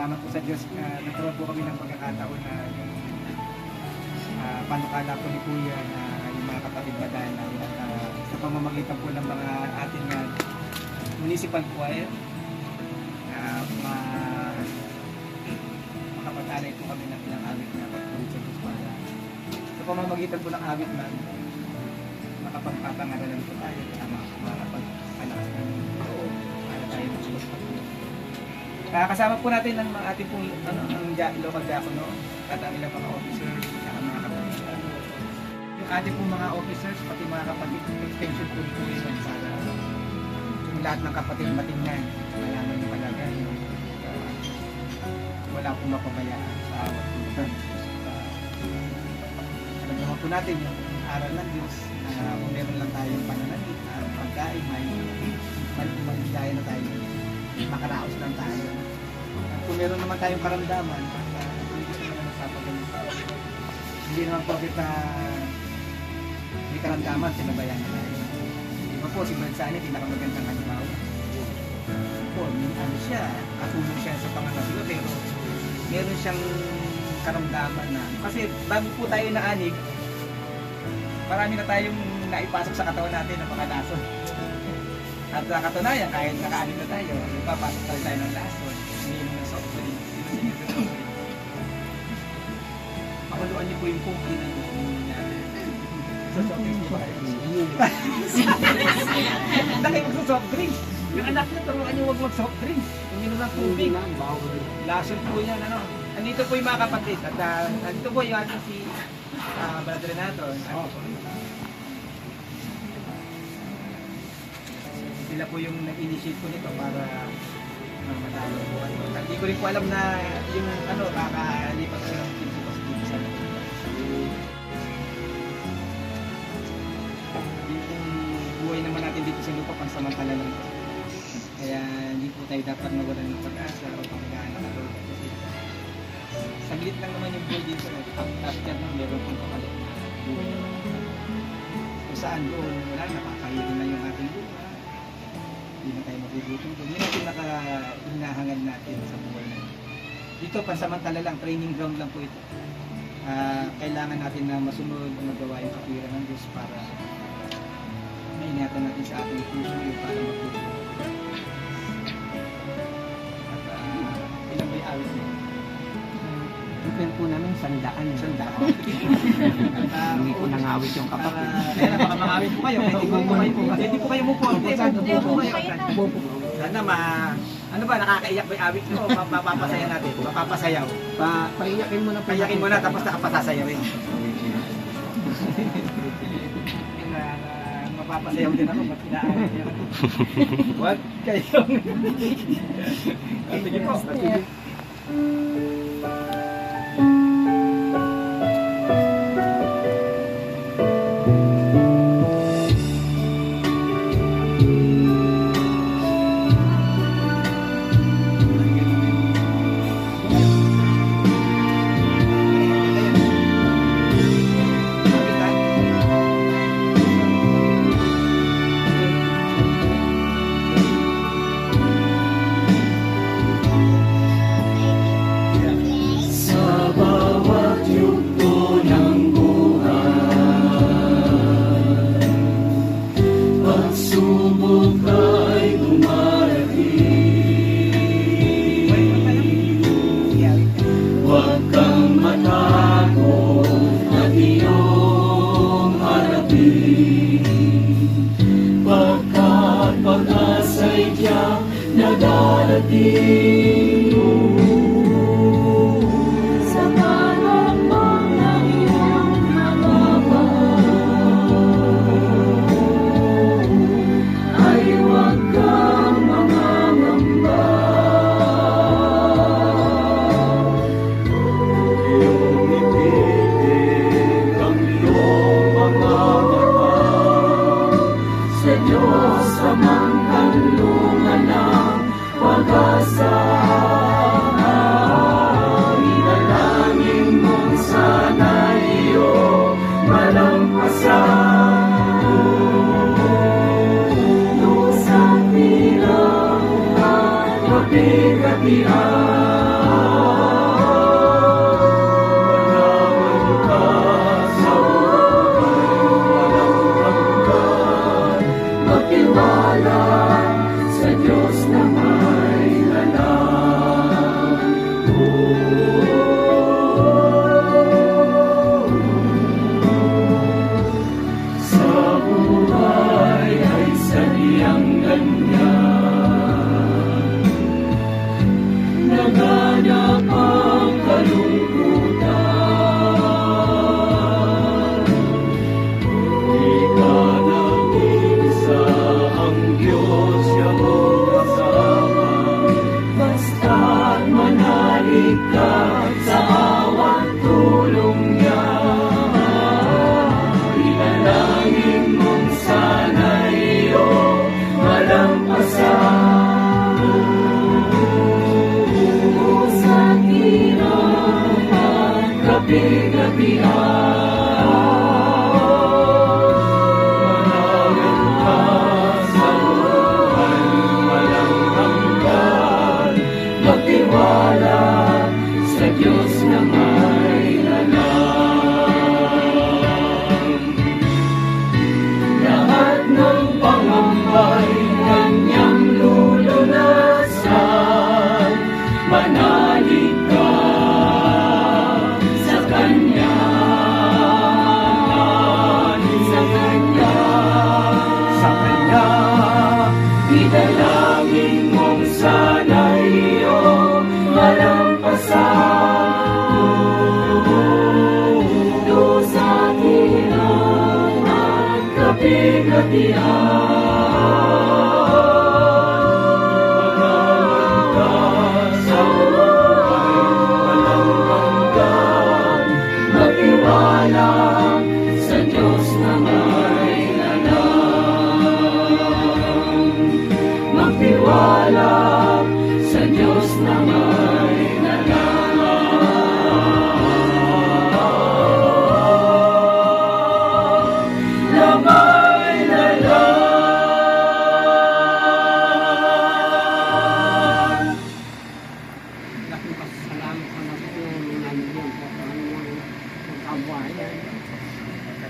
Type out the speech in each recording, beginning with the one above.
salamat po sa Diyos. Ah, na nagkaroon po kami ng pagkakataon na yung uh, panukala po ni Kuya na yung mga kapatid badaan na at uh, sa pamamagitan po ng mga ating uh, municipal choir uh, ma makapatanay po kami ng ilang awit na pagpunit sa Diyos para sa pamamagitan po ng awit man makapagpapangaralan po tayo at mga Ah, kasama po natin ang mga ating pong ano, ang local diacono at ang ilang mga officers at mga kapatid. Yung ating pong mga officers, pati mga kapatid, extension po ni Kuya para yung lahat ng kapatid matingnan, malaman yung talaga yung ah, wala pong mapabayaan sa awat. Uh, alam po natin yung aral ng Diyos na kung meron lang tayong pananamit at pagkain, may maligaya na tayo makaraos lang tayo. At kung meron naman tayong karamdaman, Hindi naman po kita may karamdaman, sinabayan na tayo. Di ba po, si Bansani, pinakamagandang halimbawa. Po, ano siya, katulong siya sa pangangabulo, pero meron siyang karamdaman na, kasi bago po tayo naanig, marami na tayong naipasok sa katawan natin ng mga lason. At sa katunayan, kahit nakaanin na tayo, ipapasok tayo tayo ng soft drink, sinisingit ng soft drink. Pakuluan niyo po yung cookie na natin. Sa soft tayo. Laki mo sa soft drinks. Yung anak niya, turuan niyo huwag mag soft drinks. Uminom ng tubig. Lason po yan, ano. Andito po yung mga kapatid. At uh, andito po yung ating si uh, Brother Renato. Sila po yung nag-initiate po nito para uh, matalo po. Ano. Hindi ko rin po alam na yung ano, kakalipat ko ng team ko sa team sa Yung buhay naman natin dito sa lupa pansamantala lang po. Kaya hindi po tayo dapat mawalan ng pag-asa o panggaan na loob. Kasi saglit lang naman yung buhay dito. After nun, meron pong kapalit na buhay. Kung saan doon, wala, nakakahirin na yung ating buhay. Hindi na tayo magugutom doon. Yun ang pinaka-hinahangad natin sa buhay na ito. Dito, pansamantala lang, training ground lang po ito. Ah, kailangan natin na masunod na magawa yung kapira ng Diyos para maingatan natin sa ating puso yung para magtuto. At uh, ilang may awit mo? Pen po namin, sandaan. Isang daan. Ah, Hindi ko nangawit yung kapatid. kaya na, baka mangawit po kayo. Hindi po po kayo. Hindi po kayo mupo. Hindi po po kayo. Sana ma... Ano ba, nakakaiyak ba yung awit nyo? o ma- Mapapasaya natin. Mapapasayaw. Pa, paiyakin mo na po. Payakin mo na tapos nakapasasayawin. na, na, mapapasayaw din ako. Ba't inaawit niya? Huwag kayong... Ah, Sige po. Sige.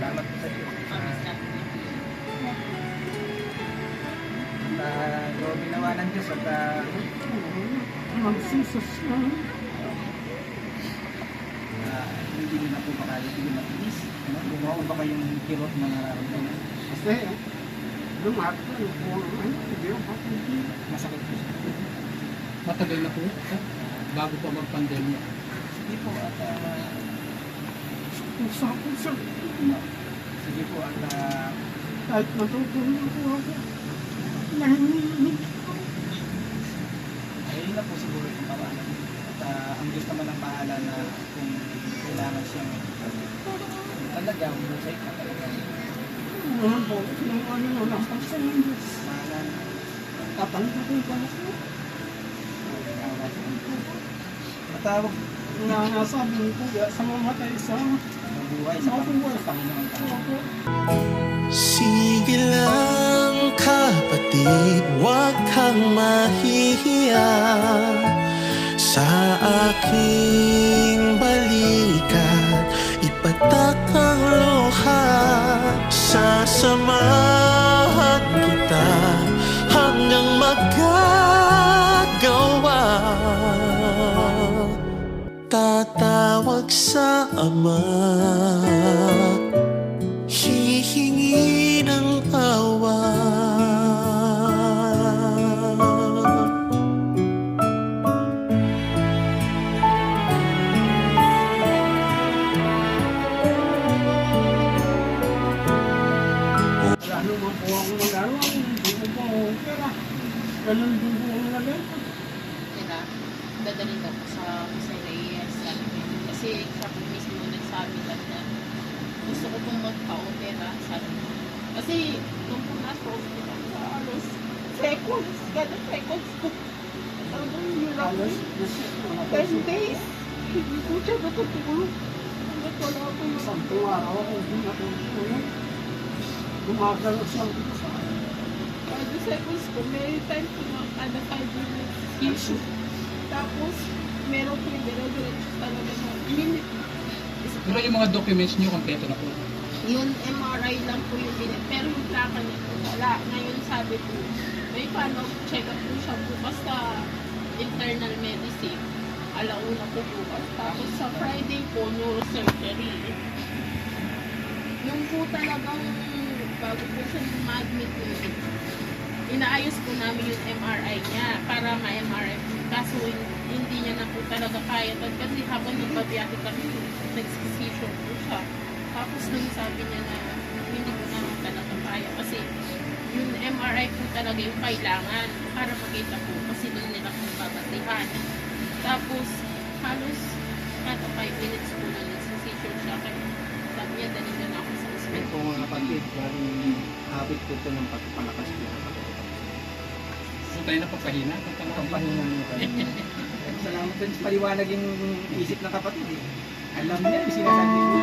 Salamat po sa iyo. Uh, uh, ginawa ng Diyos at uh, Magsisos na. uh, hindi nyo na po makaya, hindi nyo matiis. Ano? Gumawa ba kayong kirot na nararamdaman? Kasi, na po ang ano, hindi ako papindi. Masakit po siya. Matagal na po, bago pa mag-pandemya. Sige po at uh, Usapin sa sige po at uh, kahit matutulog po ako. Nahimik ako. ayun na po siguro yung paraan. At uh, ang Diyos naman ang bahala na kung kailangan siyang talaga, husay ka talaga. Ano po, yung ano na lang pa sa Diyos. Tatanggapin ko ako. Matawag Na nasabi ko sa mamatay sa mabuhay sa Panginoon. Sa Panginoon. Sige lang kapatid, huwag kang mahihiya Sa aking balikat, ipatak ang luha Sasamahan kita hanggang magagawa Tatawag sa Ama ko sa Jose Reyes. Sabi ko, kasi po mismo nagsabi lang na gusto ko pong magpa-opera. Sabi ko. Kasi nung po nasa hospital, halos seconds, kada seconds ko. Kasi wala po 10 siya. days, hindi po siya natutulog. Hanggat wala po yung Isang araw ako hindi natutulog. Gumagalaw siya sa akin. kada seconds ko. May time po na kada 5 minutes issue. Tapos, meron po yung dire-diretso talaga na minute. Pero yung mga documents niyo, kompleto na po. Yung MRI lang po yung binit. Pero yung plaka niya po wala. Ngayon sabi po, may follow check up po siya bukas sa internal medicine. Alauna po bukas. Tapos sa Friday po, neurosurgery. Yung po talagang bago po siya ma-admit yun, inaayos po namin yung MRI niya para ma-MRI po. Kaso hindi niya na po talaga kaya. Kasi habang nagbabiyahe kami, nag-seizure po siya. Tapos nung sabi niya na hindi ko naman talaga kaya kasi yung MRI po talaga yung kailangan para makita po kasi doon nila po babatihan. Tapos halos kada 5 minutes po na nagsisisure siya kaya sabi niya dali na ako sa Ito hospital. mga kapatid, bali habit ko ito ng pagpapalakas ko So tayo na papahina. Ang Panginoon niyo kayo. Salamat din sa paliwanag yung isip ng kapatid eh. Alam niya yung sinasabi ko.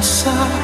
Pag-asa,